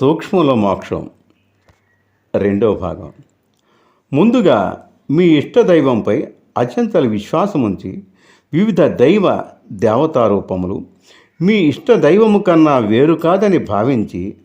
సూక్ష్మలో మోక్షం. రెండో భాగం. ముందుగా మీ ఇష్టదైవంపై అత్యంత విశ్వాసం ఉంచి వివిధ దైవ దేవతారూపములు మీ ఇష్ట దైవము కన్నా వేరు కాదని భావించి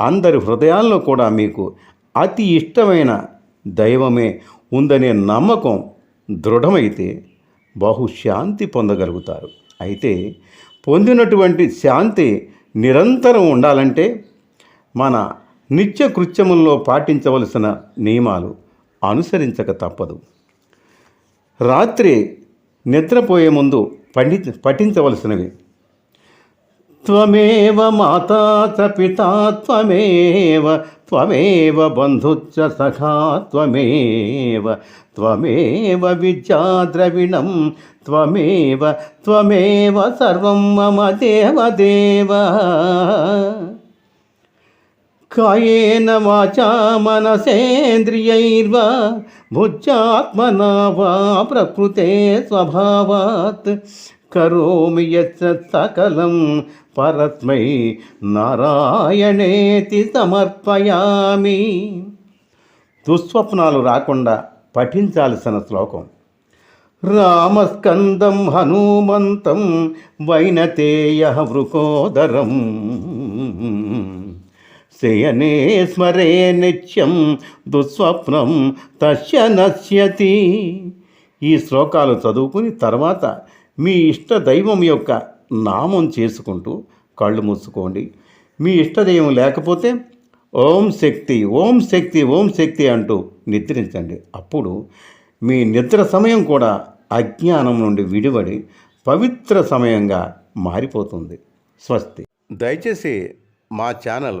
అందరి హృదయాల్లో కూడా మీకు అతి ఇష్టమైన దైవమే ఉందనే నమ్మకం దృఢమైతే బహుశాంతి పొందగలుగుతారు. అయితే పొందినటువంటి శాంతి నిరంతరం ఉండాలంటే మన నిత్య కృత్యముల్లో పాటించవలసిన నియమాలు అనుసరించక తప్పదు. రాత్రి నిద్రపోయే ముందు పండి పఠించవలసినవి. త్వమేవ మాతా చ పితా త్వమేవ త్వమేవ బంధుచ్చ సఖా త్వమేవ త్వమేవ విద్యా ద్రవిణం త్వమేవ త్వమేవ సర్వం మమ దేవదేవ కాయేన వాచా మనసేంద్రియైర్వా భుజాత్మనా వా ప్రకృతే స్వభావాత్. కరోమి సకలం పరస్మై నారాయణేతి సమర్పయామి. దుస్వప్నాలు రాకుండా పఠించాల్సిన శ్లోకం. రామస్కందం హనుమంతం వైనతేయ వృకోదరం. శయనే స్మరే నిత్యం దుస్వప్నం తస్య నశ్యతి. ఈ శ్లోకాలు చదువుకుని తర్వాత మీ ఇష్ట దైవం యొక్క నామం చేసుకుంటూ కళ్ళు మూసుకోండి. మీ ఇష్టదైవం లేకపోతే ఓం శక్తి ఓం శక్తి ఓం శక్తి అంటూ నిద్రించండి. అప్పుడు మీ నిద్ర సమయం కూడా అజ్ఞానం నుండి విడివడి పవిత్ర సమయంగా మారిపోతుంది. స్వస్తి. దయచేసి మా ఛానల్